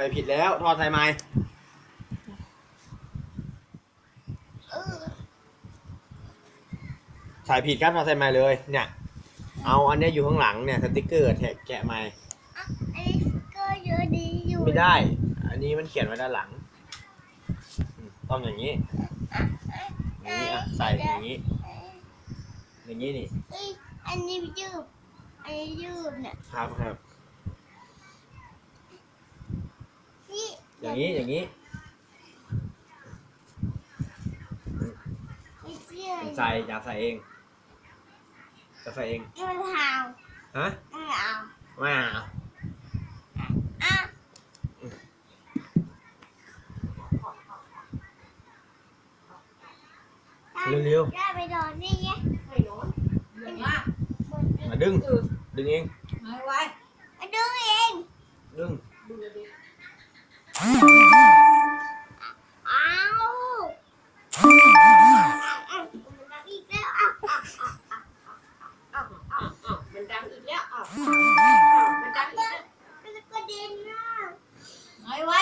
ไปผิดแล้วทอดใส่ไม้เออใส่ผิดครับทอดใส่ไม้เลย เนี่ย เอาอันเนี้ยอยู่ข้างหลังเนี่ยสติ๊กเกอร์แทะแกะไม้อะอันนี้ก็เยอะดีอยู่ไม่ได้ อันนี้มันเขียนไว้ด้านหลังอืมต้องอย่างนี้อย่างนี้อะใส่อย่างนี้ อย่างนี้นี่เอ้ยอันนี้ยืดอันนี้ยืดเนี่ยครับครับ นี่ อย่างนี้อย่างนี้ไม่เชื่อใส่อยากใส่เองจะใส่เองไม่เอาฮะไม่เอาไม่เอาอะเร็วได้ไปนอนนี่ไงไม่ร้อนเดือดมากๆมาดึงอืดดึงเองไม่ไว้มาดูเอง ดึง เอาเอ้าเอ้าเอ้าเอ้ามันดังอีกแล้วเอ้าเอ้าเอ้าเอ้ามันดังอีกแล้วเอ้ามันดังอีกแล้วมันก็ดีมากไหนไว